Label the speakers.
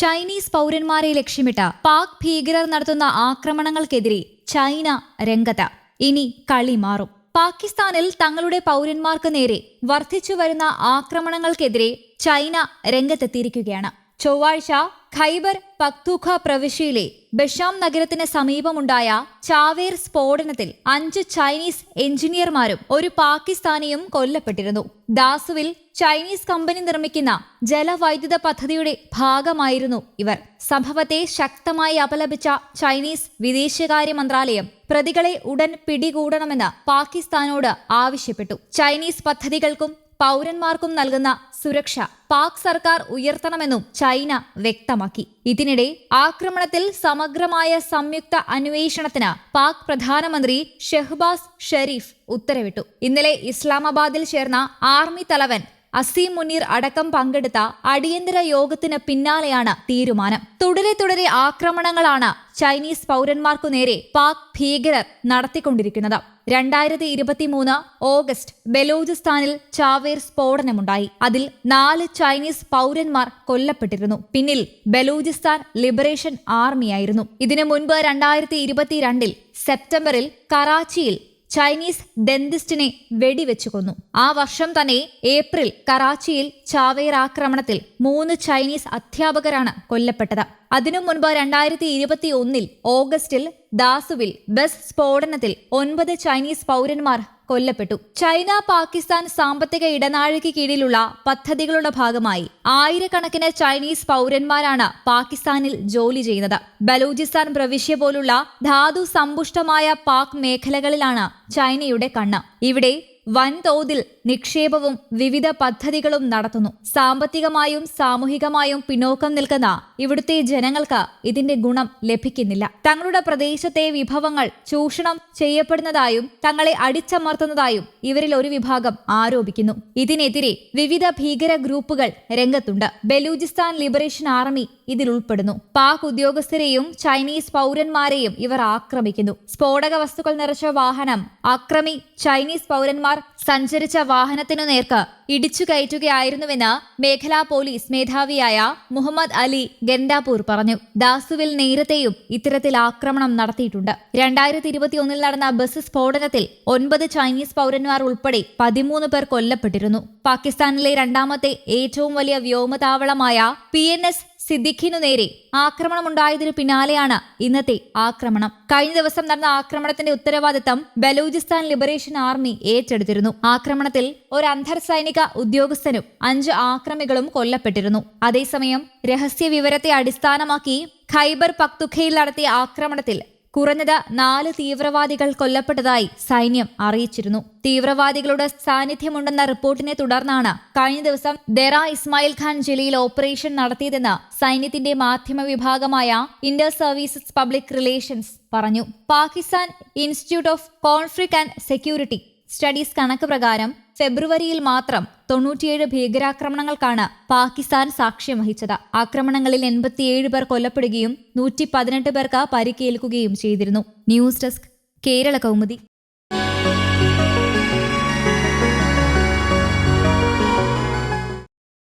Speaker 1: Chinese പൗരന്മാരെ ലക്ഷ്യമിട്ട് പാക് ഭീകരർ നടത്തുന്ന ആക്രമണങ്ങൾക്കെതിരെ ചൈന രംഗത്ത്. ഇനി കളി മാറും. പാകിസ്ഥാനിൽ തങ്ങളുടെ പൗരന്മാർക്ക് നേരെ വർദ്ധിച്ചു വരുന്ന ആക്രമണങ്ങൾക്കെതിരെ ചൈന രംഗത്തെത്തിയിരിക്കുകയാണ്. ചൊവ്വാഴ്ച ഖൈബർ പക്തൂഖ പ്രവിശ്യയിലെ ബഷാം നഗരത്തിന് സമീപമുണ്ടായ ചാവേർ സ്ഫോടനത്തിൽ അഞ്ച് ചൈനീസ് എഞ്ചിനീയർമാരും ഒരു പാകിസ്ഥാനിയും കൊല്ലപ്പെട്ടിരുന്നു. ദാസുവിൽ ചൈനീസ് കമ്പനി നിർമ്മിക്കുന്ന ജലവൈദ്യുത പദ്ധതിയുടെ ഭാഗമായിരുന്നു ഇവർ. സംഭവത്തെ ശക്തമായി അപലപിച്ച ചൈനീസ് വിദേശകാര്യ മന്ത്രാലയം പ്രതികളെ ഉടൻ പിടികൂടണമെന്ന് പാകിസ്ഥാനോട് ആവശ്യപ്പെട്ടു. ചൈനീസ് പദ്ധതികൾക്കും പൗരന്മാർക്കും നൽകുന്ന സുരക്ഷ പാക് സർക്കാർ ഉയർത്തണമെന്നും ചൈന വ്യക്തമാക്കി. ഇതിനിടെ ആക്രമണത്തിൽ സമഗ്രമായ സംയുക്ത അന്വേഷണത്തിന് പാക് പ്രധാനമന്ത്രി ഷെഹ്ബാസ് ഷെരീഫ് ഉത്തരവിട്ടു. ഇന്നലെ ഇസ്ലാമാബാദിൽ ചേർന്ന ആർമി തലവൻ അസീം മുനീർ അടക്കം പങ്കെടുത്ത അടിയന്തര യോഗത്തിന് പിന്നാലെയാണ് തീരുമാനം. തുടരെ തുടരെ ആക്രമണങ്ങളാണ് ചൈനീസ് പൗരന്മാർക്കു നേരെ പാക് ഭീകരർ നടത്തിക്കൊണ്ടിരിക്കുന്നത്. രണ്ടായിരത്തി ഇരുപത്തിമൂന്ന് ഓഗസ്റ്റ് ബലൂചിസ്ഥാനിൽ ചാവേർ സ്ഫോടനമുണ്ടായി. അതിൽ നാല് ചൈനീസ് പൗരന്മാർ കൊല്ലപ്പെട്ടിരുന്നു. പിന്നിൽ ബലൂചിസ്ഥാൻ ലിബറേഷൻ ആർമിയായിരുന്നു. ഇതിനു മുൻപ് രണ്ടായിരത്തി ഇരുപത്തിരണ്ടിൽ സെപ്റ്റംബറിൽ കറാച്ചിയിൽ ചൈനീസ് ഡെന്റിസ്റ്റിനെ വെടിവെച്ചു കൊന്നു. ആ വർഷം തന്നെ ഏപ്രിൽ കറാച്ചിയിൽ ചാവേർ ആക്രമണത്തിൽ മൂന്ന് ചൈനീസ് അധ്യാപകരാണ് കൊല്ലപ്പെട്ടത്. അതിനു മുൻപ് രണ്ടായിരത്തി ഇരുപത്തി ഒന്നിൽ ഓഗസ്റ്റിൽ ദാസുവിൽ ബസ് സ്ഫോടനത്തിൽ ഒൻപത് ചൈനീസ് പൗരന്മാർ കൊല്ലപ്പെട്ടു. ചൈന പാകിസ്ഥാൻ സാമ്പത്തിക ഇടനാഴിക്ക് കീഴിലുള്ള പദ്ധതികളുടെ ഭാഗമായി ആയിരക്കണക്കിന് ചൈനീസ് പൗരന്മാരാണ് പാകിസ്ഥാനിൽ ജോലി ചെയ്യുന്നത്. ബലൂചിസ്ഥാൻ പ്രവിശ്യ പോലുള്ള ധാതു സമ്പുഷ്ടമായ പാക് മേഖലകളിലാണ് ചൈനയുടെ കണ്ണ്. ഇവിടെ വൻതോതിൽ നിക്ഷേപവും വിവിധ പദ്ധതികളും നടത്തുന്നു. സാമ്പത്തികമായും സാമൂഹികമായും പിന്നോക്കം നിൽക്കുന്ന ഇവിടുത്തെ ജനങ്ങൾക്ക് ഇതിന്റെ ഗുണം ലഭിക്കുന്നില്ല. തങ്ങളുടെ പ്രദേശത്തെ വിഭവങ്ങൾ ചൂഷണം ചെയ്യപ്പെടുന്നതായും തങ്ങളെ അടിച്ചമർത്തുന്നതായും ഇവരിൽ ഒരു വിഭാഗം ആരോപിക്കുന്നു. ഇതിനെതിരെ വിവിധ ഭീകര ഗ്രൂപ്പുകൾ രംഗത്തുണ്ട്. ബലൂചിസ്ഥാൻ ലിബറേഷൻ ആർമി ഇതിൽ ഉൾപ്പെടുന്നു. പാക് ഉദ്യോഗസ്ഥരെയും ചൈനീസ് പൗരന്മാരെയും ഇവർ ആക്രമിക്കുന്നു. സ്ഫോടക വസ്തുക്കൾ നിറച്ച വാഹനം അക്രമി ചൈനീസ് പൗരന്മാർ സഞ്ചരിച്ച വാഹനത്തിനു നേർക്ക് ഇടിച്ചു കയറ്റുകയായിരുന്നുവെന്ന് മേഖലാ പോലീസ് മേധാവിയായ മുഹമ്മദ് അലി ഗൻഡാപൂർ പറഞ്ഞു. ദാസുവിൽ നേരത്തെയും ഇത്തരത്തിൽ ആക്രമണം നടത്തിയിട്ടുണ്ട്. രണ്ടായിരത്തി ഇരുപത്തിയൊന്നിൽ നടന്ന ബസ് സ്ഫോടനത്തിൽ ഒൻപത് ചൈനീസ് പൗരന്മാർ ഉൾപ്പെടെ പതിമൂന്ന് പേർ കൊല്ലപ്പെട്ടിരുന്നു. പാകിസ്ഥാനിലെ രണ്ടാമത്തെ ഏറ്റവും വലിയ വ്യോമതാവളമായ പി എൻ എസ് സിദ്ദിഖിനു നേരെ ആക്രമണമുണ്ടായതിനു പിന്നാലെയാണ് ഇന്നത്തെ ആക്രമണം. കഴിഞ്ഞ ദിവസം നടന്ന ആക്രമണത്തിന്റെ ഉത്തരവാദിത്തം ബലൂചിസ്ഥാൻ ലിബറേഷൻ ആർമി ഏറ്റെടുത്തിരുന്നു. ആക്രമണത്തിൽ ഒരു അന്തർ സൈനിക ഉദ്യോഗസ്ഥനും അഞ്ച് ആക്രമികളും കൊല്ലപ്പെട്ടിരുന്നു. അതേസമയം രഹസ്യ വിവരത്തെ അടിസ്ഥാനമാക്കി ഖൈബർ പക്തുഖയിൽ നടത്തിയ ആക്രമണത്തിൽ കുറഞ്ഞത് നാല് തീവ്രവാദികൾ കൊല്ലപ്പെട്ടതായി സൈന്യം അറിയിച്ചിരുന്നു. തീവ്രവാദികളുടെ സാന്നിധ്യമുണ്ടെന്ന റിപ്പോർട്ടിനെ തുടർന്നാണ് കഴിഞ്ഞ ദിവസം ദെറ ഇസ്മായിൽ ഖാൻ ജില്ലയിൽ ഓപ്പറേഷൻ നടത്തിയതെന്ന് സൈന്യത്തിന്റെ മാധ്യമ വിഭാഗമായ ഇന്റർ സർവീസസ് പബ്ലിക് റിലേഷൻസ് പറഞ്ഞു. Pakistan institute of conflict and security studies കണക്ക് പ്രകാരം ഫെബ്രുവരിയിൽ മാത്രം തൊണ്ണൂറ്റിയേഴ് ഭീകരാക്രമണങ്ങൾക്കാണ് പാകിസ്ഥാൻ സാക്ഷ്യം വഹിച്ചത്. ആക്രമണങ്ങളിൽ എൺപത്തിയേഴ് പേർ കൊല്ലപ്പെടുകയും നൂറ്റി പതിനെട്ട് പേർക്ക് പരിക്കേൽക്കുകയും ചെയ്തിരുന്നു. News desk Kerala Kaumudi.